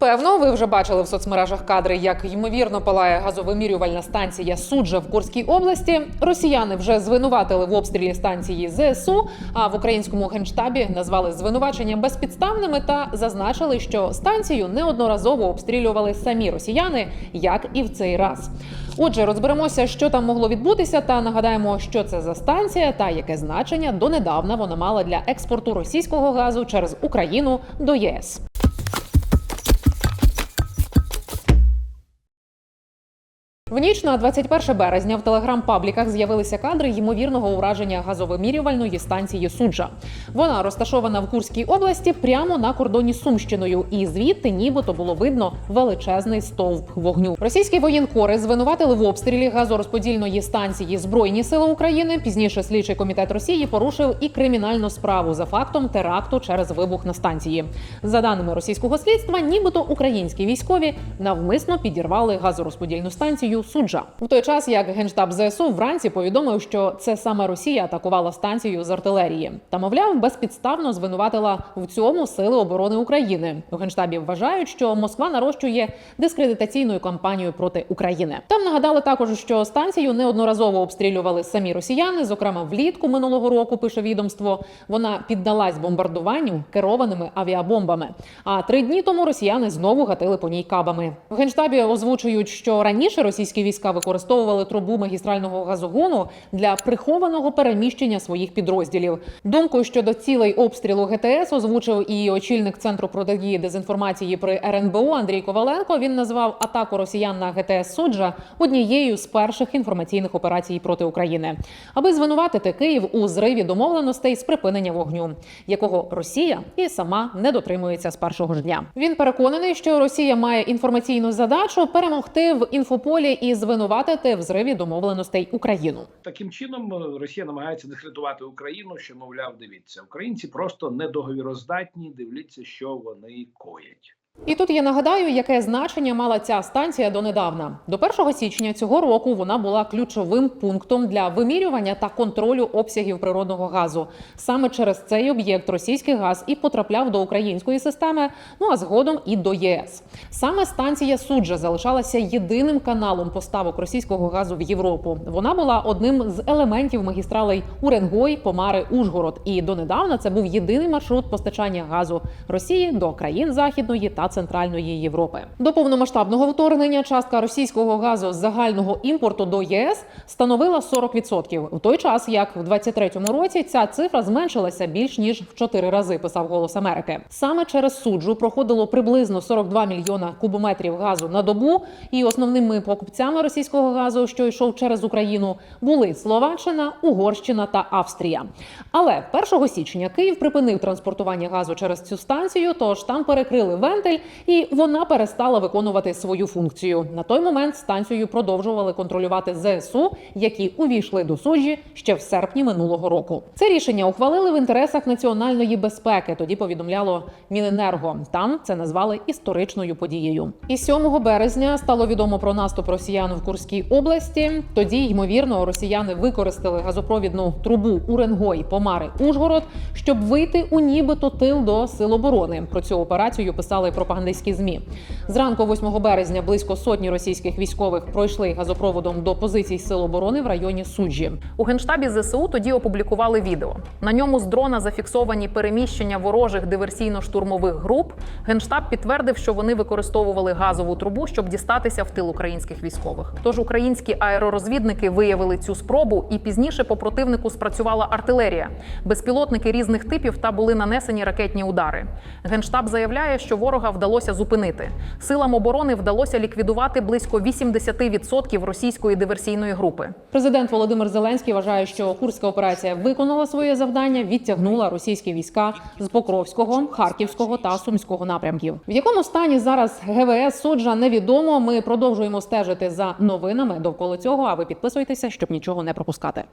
Певно, ви вже бачили в соцмережах кадри, як ймовірно палає газовимірювальна станція суджа в Курській області. Росіяни вже звинуватили в обстрілі станції ЗСУ. А в українському генштабі назвали звинувачення безпідставними та зазначили, що станцію неодноразово обстрілювали самі росіяни, як і в цей раз. Отже, розберемося, що там могло відбутися, та нагадаємо, що це за станція та яке значення донедавна вона мала для експорту російського газу через Україну до ЄС. В ніч на 21 березня в телеграм-пабліках з'явилися кадри ймовірного ураження газовимірювальної станції суджа. Вона розташована в Курській області прямо на кордоні з Сумщиною, і звідти нібито було видно величезний стовп вогню. Російські воєнкори звинуватили в обстрілі газорозподільної станції Збройні сили України. Пізніше слідчий комітет Росії порушив і кримінальну справу за фактом теракту через вибух на станції. За даними російського слідства, нібито українські військові навмисно підірвали газорозподільну станцію суджа. В той час як генштаб ЗСУ вранці повідомив, що це саме Росія атакувала станцію з артилерії. Та мовляв, безпідставно звинуватила в цьому сили оборони України. У генштабі вважають, що Москва нарощує дискредитаційну кампанію проти України. Там нагадали також, що станцію неодноразово обстрілювали самі росіяни. Зокрема, влітку минулого року пише відомство. Вона піддалась бомбардуванню керованими авіабомбами. А три дні тому росіяни знову гатили по ній кабами. В генштабі озвучують, що раніше російські війська використовували трубу магістрального газогону для прихованого переміщення своїх підрозділів. Думку щодо цілей обстрілу ГТС озвучив і очільник центру протидії дезінформації при РНБО Андрій Коваленко. Він назвав атаку росіян на ГТС Суджа однією з перших інформаційних операцій проти України, аби звинуватити Київ у зриві домовленостей з припинення вогню, якого Росія і сама не дотримується з першого ж дня. Він переконаний, що Росія має інформаційну задачу перемогти в інфополі і звинуватити в зриві домовленостей Україну. Таким чином е, Росія намагається дискредитувати Україну, що мовляв, дивіться, українці просто недоговіроздатні. Дивіться, що вони коять. І тут я нагадаю, яке значення мала ця станція донедавна. До 1 січня цього року вона була ключовим пунктом для вимірювання та контролю обсягів природного газу. Саме через цей об'єкт російський газ і потрапляв до української системи, ну а згодом і до ЄС. Саме станція суджа залишалася єдиним каналом поставок російського газу в Європу. Вона була одним з елементів магістралей Уренгой, Помари, Ужгород. І донедавна це був єдиний маршрут постачання газу Росії до країн Західної та Центральної Європи. До повномасштабного вторгнення частка російського газу з загального імпорту до ЄС становила 40%. У той час, як в 23-му році, ця цифра зменшилася більш ніж в 4 рази. Писав Голос Америки. Саме через суджу проходило приблизно 42 мільйона кубометрів газу на добу. І основними покупцями російського газу, що йшов через Україну, були Словаччина, Угорщина та Австрія. Але 1 січня Київ припинив транспортування газу через цю станцію, тож там перекрили вентиль, і вона перестала виконувати свою функцію. На той момент станцію продовжували контролювати ЗСУ, які увійшли до суджі ще в серпні минулого року. Це рішення ухвалили в інтересах національної безпеки. Тоді повідомляло Міненерго. Там це назвали історичною подією. І 7 березня стало відомо про наступ росіян в Курській області. Тоді, ймовірно, росіяни використали газопровідну трубу Уренгой, Помари, Ужгород, щоб вийти у нібито тил до сил оборони. Про цю операцію писали пропагандистські змі. Зранку 8 березня близько сотні російських військових пройшли газопроводом до позицій сил оборони в районі Суджі. У генштабі ЗСУ тоді опублікували відео. На ньому з дрона зафіксовані переміщення ворожих диверсійно-штурмових груп. Генштаб підтвердив, що вони використовували газову трубу, щоб дістатися в тил українських військових. Тож українські аеророзвідники виявили цю спробу, і пізніше по противнику спрацювала артилерія, безпілотники різних типів та були нанесені ракетні удари. Генштаб заявляє, що ворога вдалося зупинити. Силам оборони вдалося ліквідувати близько 80% російської диверсійної групи. Президент Володимир Зеленський вважає, що курська операція виконала своє завдання, відтягнула російські війська з Покровського, Харківського та Сумського напрямків. В якому стані зараз ГВС суджа невідомо. Ми продовжуємо стежити за новинами довкола цього. А ви підписуйтеся, щоб нічого не пропускати.